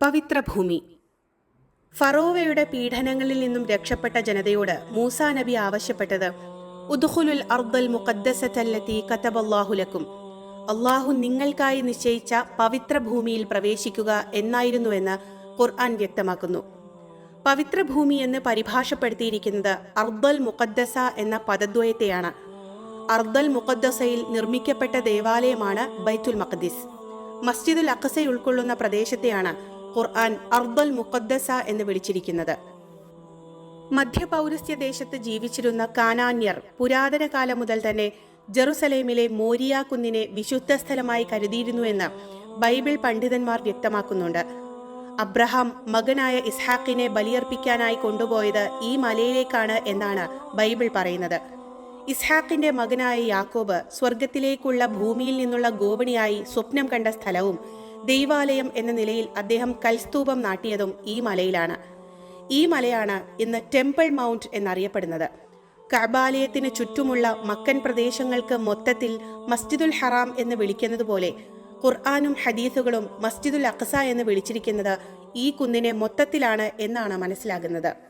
പവിത്രഭൂമി. ഫറോവയുടെ പീഡനങ്ങളിൽ നിന്നും രക്ഷപ്പെട്ട ജനതയോട് മൂസാ നബി ആവശ്യപ്പെട്ടത് ഉദുഹുലുൽ അർദൽ മുഖദ്ദസത്തല്ലത്തി കത്തബല്ലാഹുലക്കും അള്ളാഹു നിങ്ങൾക്കായി നിശ്ചയിച്ച പവിത്ര ഭൂമിയിൽ പ്രവേശിക്കുക എന്നായിരുന്നുവെന്ന് ഖുർആൻ വ്യക്തമാക്കുന്നു. പവിത്ര ഭൂമി എന്ന് പരിഭാഷപ്പെടുത്തിയിരിക്കുന്നത് അർദൽ മുഖദ്ദസ എന്ന പദദ്വയത്തെയാണ്. അർദൽ മുഖദ്ദസയിൽ നിർമ്മിക്കപ്പെട്ട ദേവാലയമാണ് ബൈത്തുൽ മഖദിസ് മസ്ജിദുൽ അഖസ ഉൾക്കൊള്ളുന്ന പ്രദേശത്തെയാണ് ഖുർആൻ അർദൽ മുഖദ്ദസ എന്ന് വിളിച്ചിരിക്കുന്നത്. മധ്യപൗരസ്ത്യ ദേശത്ത് ജീവിച്ചിരുന്ന കാനാന്യർ പുരാതന കാലം മുതൽ തന്നെ ജെറുസലേമിലെ മോരിയ കുന്നിനെ വിശുദ്ധ സ്ഥലമായി കരുതിയിരുന്നു എന്ന് ബൈബിൾ പണ്ഡിതന്മാർ വ്യക്തമാക്കുന്നുണ്ട്. അബ്രഹാം മകനായ ഇസ്ഹാക്കിനെ ബലിയർപ്പിക്കാനായി കൊണ്ടുപോയത് ഈ മലയിലേക്കാണ് എന്നാണ് ബൈബിൾ പറയുന്നത്. ഇസ്ഹാക്കിന്റെ മകനായ യാക്കോബ് സ്വർഗത്തിലേക്കുള്ള ഭൂമിയിൽ നിന്നുള്ള ഗോപണിയായി സ്വപ്നം കണ്ട സ്ഥലവും ദൈവാലയം എന്ന നിലയിൽ അദ്ദേഹം കൽസ്തൂപം നാട്ടിയതും ഈ മലയിലാണ്. ഈ മലയാണ് ഇന്ന് ടെമ്പിൾ മൗണ്ട് എന്നറിയപ്പെടുന്നത്. കബാലയത്തിന് ചുറ്റുമുള്ള മക്കൻ പ്രദേശങ്ങൾക്ക് മൊത്തത്തിൽ മസ്ജിദുൽ ഹറാം എന്ന് വിളിക്കുന്നത് പോലെ ഖുർആാനും ഹദീസുകളും മസ്ജിദുൽ അഖസ എന്ന് വിളിച്ചിരിക്കുന്നത് ഈ കുന്നിനെ മൊത്തത്തിലാണ് എന്നാണ് മനസ്സിലാകുന്നത്.